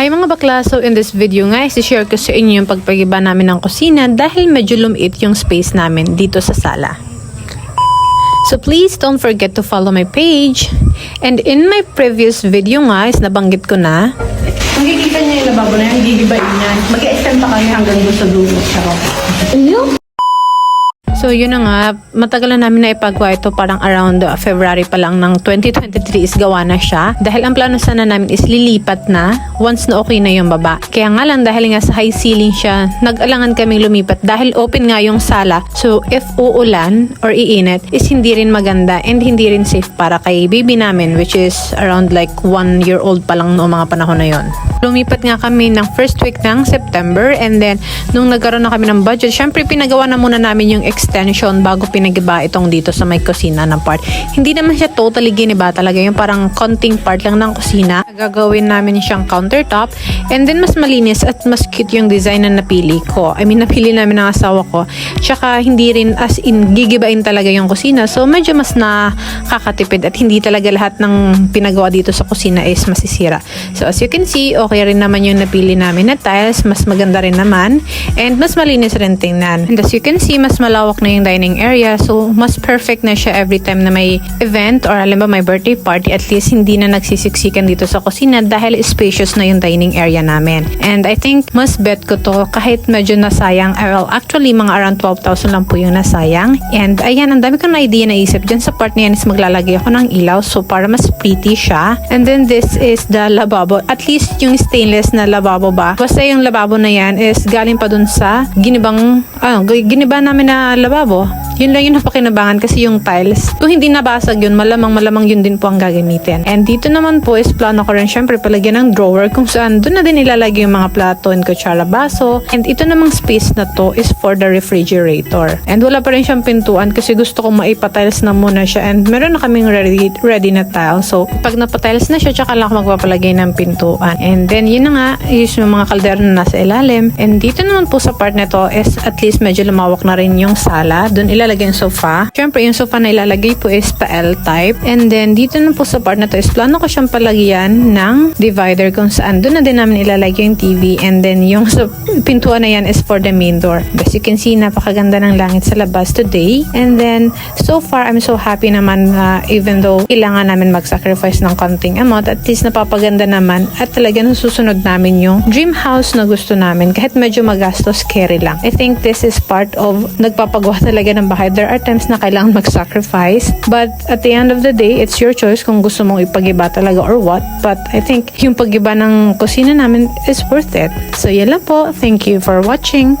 Hi mga bakla, so in this video nga, isi-share ko sa inyo yung pagpagiba namin ng kusina dahil medyo lumiit yung space namin dito sa sala. So please don't forget to follow my page. And in my previous video nga, is nabanggit ko na, Makikita niya yung lababo na yan, gigibain niya. Mag-extend pa kami hanggang doon sa dulo. Charot. So yun na nga, matagal na namin na ipagawa ito parang around uh, February pa lang ng 2023 is gawa na siya. Dahil ang plano sana namin is lilipat na once na okay na yung baba. Kaya nga lang dahil nga sa high ceiling siya, nag-alangan kaming lumipat dahil open nga yung sala. So if uulan or iinit is hindi rin maganda and hindi rin safe para kay baby namin which is around like one year old pa lang noong mga panahon na yon. Lumipat nga kami ng first week ng September and then nung nagkaroon na kami ng budget, syempre pinagawa na muna namin yung extension bago pinagiba itong dito sa may kusina na part. Hindi naman siya totally giniba talaga, yung parang konting part lang ng kusina. Gagawin namin siyang countertop and then mas malinis at mas cute yung design na napili ko. I mean, napili namin ng asawa ko. Tsaka hindi rin as in gigibain talaga yung kusina. So medyo mas nakakatipid at hindi talaga lahat ng pinagawa dito sa kusina is masisira. So as you can see, okay rin naman yung napili namin na tiles. Mas maganda rin naman. And mas malinis rin tingnan. And as you can see, mas malawak na yung dining area. So mas perfect na siya every time na may event or alam ba may birthday party. At least hindi na nagsisiksikan dito sa kusina dahil spacious na yung dining area namin. And I think mas bet ko to kahit medyo nasayang. ah, Well, actually mga around 12,000 lang po yung nasayang. And ayan, ang dami kong idea na isip. Dyan sa part na yan is maglalagay ako ng ilaw. So para mas pretty siya. And then this is the lavabo. At least yung stainless na lavabo ba. Basta yung lavabo na yan is galing pa dun sa ginibang, ano, giniba namin na lavabo. Yun lang yung napakinabangan kasi yung tiles. Kung hindi nabasag yun, malamang malamang yun din po ang gagamitin. And dito naman po is plano ko rin syempre palagyan ng drawer kung saan doon na din ilalagay yung mga plato and kutsara baso. And ito namang space na to is for the refrigerator. And wala pa rin siyang pintuan kasi gusto kong maipatiles na muna siya. And meron na kaming ready, ready na tile. So pag napatiles na siya, tsaka lang magpapalagay ng pintuan. And then yun na nga, is yung mga kaldero na nasa ilalim. And dito naman po sa part na to is at least medyo lumawak na rin yung sala. Doon ilalagay yung sofa. Siyempre, yung sofa na ilalagay po is pa L-type. And then, dito na po sa part na to is plano ko siyang palagyan ng divider kung saan doon na din namin ilalagay yung TV. And then, yung sa pintuan na yan is for the main door. As you can see, napakaganda ng langit sa labas today. And then, so far, I'm so happy naman na even though kailangan namin mag-sacrifice ng konting amount, at least napapaganda naman at talaga nasusunod namin yung dream house na gusto namin kahit medyo magastos, carry lang. I think this is part of nagpapagawa talaga ng bahay. There are times na kailangan mag-sacrifice but at the end of the day, it's your choice kung gusto mong ipagiba talaga or what. But I think yung pagiba ng kusina namin is worth it. So yan lang po. Thank you for watching.